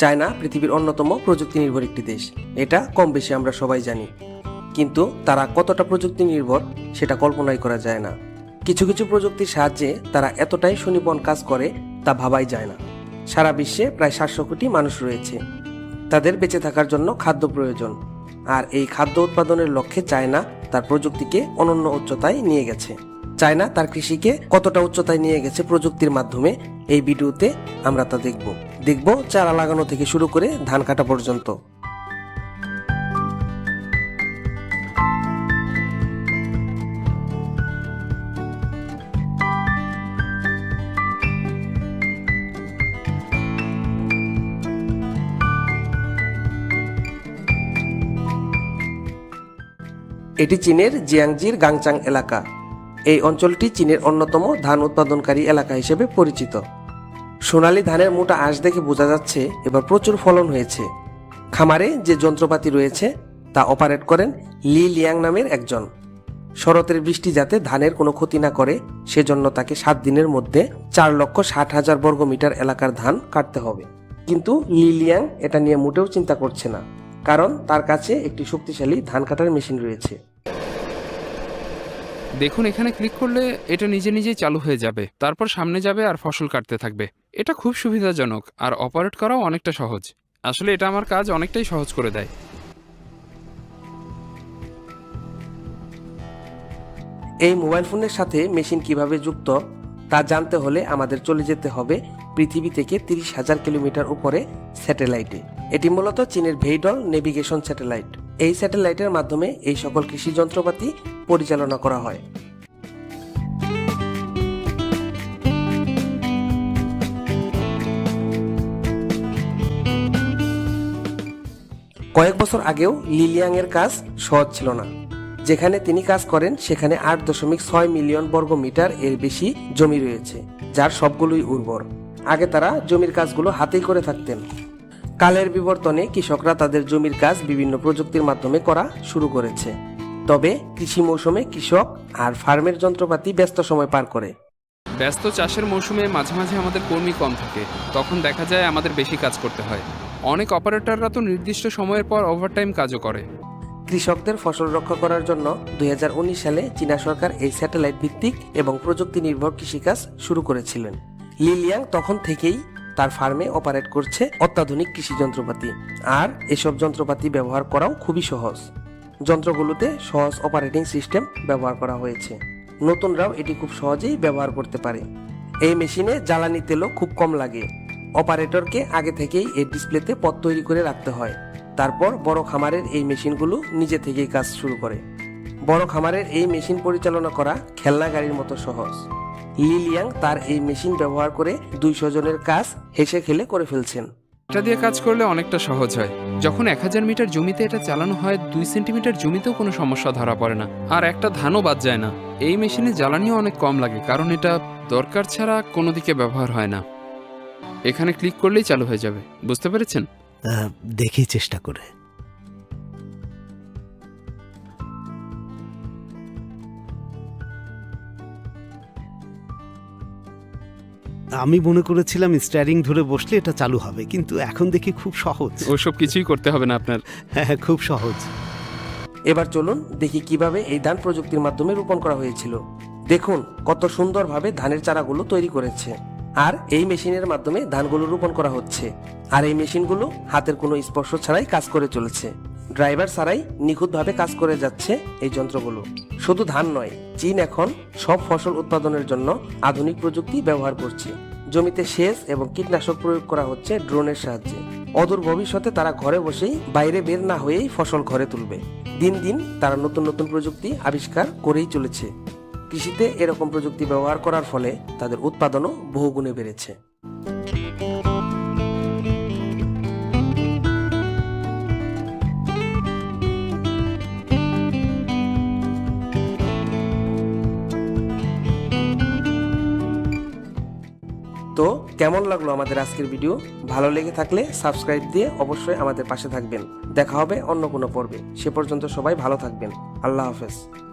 China পৃথিবীর অন্যতম প্রযুক্তি নির্ভর একটি দেশ। এটা কম বেশি আমরা সবাই জানি। কিন্তু তারা কতটা প্রযুক্তি নির্ভর সেটা কল্পনাই করা যায় না। কিছু কিছু প্রযুক্তির সাহায্যে তারা এতটাই সুনিপুণ কাজ করে তা ভাবাই যায় না। সারা বিশ্বে প্রায় সাতশো কোটি মানুষ রয়েছে। তাদের বেঁচে থাকার জন্য খাদ্য প্রয়োজন। আর এই খাদ্য উৎপাদনের লক্ষ্যে চায়না তার প্রযুক্তিকে অনন্য উচ্চতায় নিয়ে গেছে। চায়না তার কৃষিকে কতটা উচ্চতায় নিয়ে গেছে প্রযুক্তির মাধ্যমে, এই ভিডিওতে আমরা তা দেখব। দেখব চারা লাগানো থেকে শুরু করে ধান কাটা পর্যন্ত। এটি চীনের জিয়াংজির গাংচাং এলাকা। এই অঞ্চলটি চীনের অন্যতম ধান উৎপাদনকারী এলাকা হিসেবে পরিচিত। সোনালী ধানের মোটা আঁশ দেখে বোঝা যাচ্ছে এবার প্রচুর ফলন হয়েছে। খামারে যে যন্ত্রপাতি রয়েছে, তা অপারেট করেন লি লিয়াং নামের একজন। শরতের বৃষ্টি যাতে ধানের কোনো ক্ষতি না করে, সেজন্য তাকে সাত দিনের মধ্যে চার লক্ষ ষাট হাজার বর্গ মিটার এলাকার ধান কাটতে হবে। কিন্তু লি লিয়াং এটা নিয়ে মোটেও চিন্তা করছে না, কারণ তার কাছে একটি শক্তিশালী ধান কাটার মেশিন রয়েছে। দেখুন, এখানে ক্লিক করলে এটা নিজে নিজেই চালু হয়ে যাবে। তারপর সামনে যাবে আর ফসল কাটতে থাকবে। এটা খুব সুবিধাজনক আর অপারেট করাও অনেকটা সহজ। আসলে এটা আমার কাজ অনেকটাই সহজ করে দেয়। এই মোবাইল ফোনের সাথে মেশিন কীভাবে যুক্ত, তা জানতে হলে আমাদের চলে যেতে হবে পৃথিবী থেকে তিরিশ হাজার কিলোমিটার উপরে স্যাটেলাইটে। এটি মূলত চীনের ভেইডল নেভিগেশন স্যাটেলাইট। এই স্যাটেলাইটের মাধ্যমে এই সকল কৃষি যন্ত্রপাতি পরিচালনা করা হয়। কয়েক বছর আগেও লিলিয়াং এর কাজ সহজ ছিল না। যেখানে তিনি কাজ করেন, সেখানে আট দশমিক ছয় মিলিয়ন বর্গ মিটার এর বেশি জমি রয়েছে, যার সবগুলোই উর্বর। আগে তারা জমির কাজগুলো হাতেই করে থাকতেন। কালের বিবর্তনে কৃষকরা তাদের জমির কাজ বিভিন্ন প্রযুক্তির মাধ্যমে করা শুরু করেছে। তবে কৃষি মৌসুমে কৃষক আর ফার্মের যন্ত্রপাতি ব্যস্ত সময় পার করে। ব্যস্ত চাষের মৌসুমে মাঝে মাঝে আমাদের কর্মী কম থাকে তখন দেখা যায় আমাদের বেশি কাজ করতে হয়। অনেক অপারেটররা তো নির্দিষ্ট সময়ের পর ওভারটাইম কাজও করে। কৃষকদের ফসল রক্ষা করার জন্য দুই হাজার উনিশ সালে চীনা সরকার এই স্যাটেলাইট ভিত্তিক এবং প্রযুক্তি নির্ভর কৃষিকাজ শুরু করেছিলেন। লিলিয়াং তখন থেকেই তার ফার্মে অপারেট করছে অত্যাধুনিক কৃষি যন্ত্রপাতি। আর এসব যন্ত্রপাতি ব্যবহার করাও খুবই সহজ। যন্ত্রগুলোতে সহজ অপারেটিং সিস্টেম ব্যবহার করা হয়েছে। নতুনরাও এটি খুব সহজেই ব্যবহার করতে পারে। এই মেশিনে জ্বালানি তেলও খুব কম লাগে। অপারেটরকে আগে থেকেই এই ডিসপ্লেতে পথ তৈরি করে রাখতে হয়। তারপর বড় খামারের এই মেশিনগুলো নিজে থেকেই কাজ শুরু করে। বড় খামারের এই মেশিন পরিচালনা করা খেলনা গাড়ির মতো সহজ। লিলিয়াং তার এই মেশিন ব্যবহার করে দুইশো জনের কাজ হেসে খেলে করে ফেলছেন। এটা দিয়ে কাজ করলে অনেকটা সহজ হয়। যখন এক হাজার মিটার জমিতে এটা চালানো হয় দুই সেন্টিমিটার জমিতেও কোনো সমস্যা ধরা পড়ে না। আর একটা ধানও বাদ যায় না। এই মেশিনে জ্বালানিও অনেক কম লাগে কারণ এটা দরকার ছাড়া কোনো দিকে ব্যবহার হয় না। এখানে ক্লিক করলেই চালু হয়ে যাবে। বুঝতে পেরেছেন? দেখি চেষ্টা করে। আমি মনে করেছিলাম স্টারিং ধরে বসলে এটা চালু হবে কিন্তু এখন দেখি খুব সহজ। ওসব কিছুই করতে হবে না আপনার। হ্যাঁ খুব সহজ। এবার চলুন দেখি কীভাবে এই ধান প্রযুক্তির মাধ্যমে রোপণ করা হয়েছিল। দেখুন কত সুন্দরভাবে ধানের চারাগুলো তৈরি করেছে আর এই মেশিনের মাধ্যমে ধানগুলো রোপণ করা হচ্ছে আর এই মেশিনগুলো হাতের কোনো স্পর্শ ছাড়াই কাজ করে চলেছে। ড্রাইভার ছাড়াই নিখুঁতভাবে কাজ করে যাচ্ছে এই যন্ত্রগুলো। শুধু ধান নয়, চীন এখন সব ফসল উৎপাদনের জন্য আধুনিক প্রযুক্তি ব্যবহার করছে। জমিতে সেচ এবং কীটনাশক প্রয়োগ করা হচ্ছে ড্রোনের সাহায্যে। অদূর ভবিষ্যতে তারা ঘরে বসেই বাইরে বের না হয়েই ফসল ঘরে তুলবে। দিন দিন তারা নতুন নতুন প্রযুক্তি আবিষ্কার করেই চলেছে। কৃষিতে এরকম প্রযুক্তি ব্যবহার করার ফলে তাদের উৎপাদনও বহুগুণে বেড়েছে। কেমন লাগল আমাদের আজকের ভিডিও? ভালো লেগে থাকলে সাবস্ক্রাইব দিয়ে অবশ্যই আমাদের পাশে থাকবেন। দেখা হবে অন্য কোনো পর্বে। সে পর্যন্ত সবাই ভালো থাকবেন। আল্লাহ হাফেজ।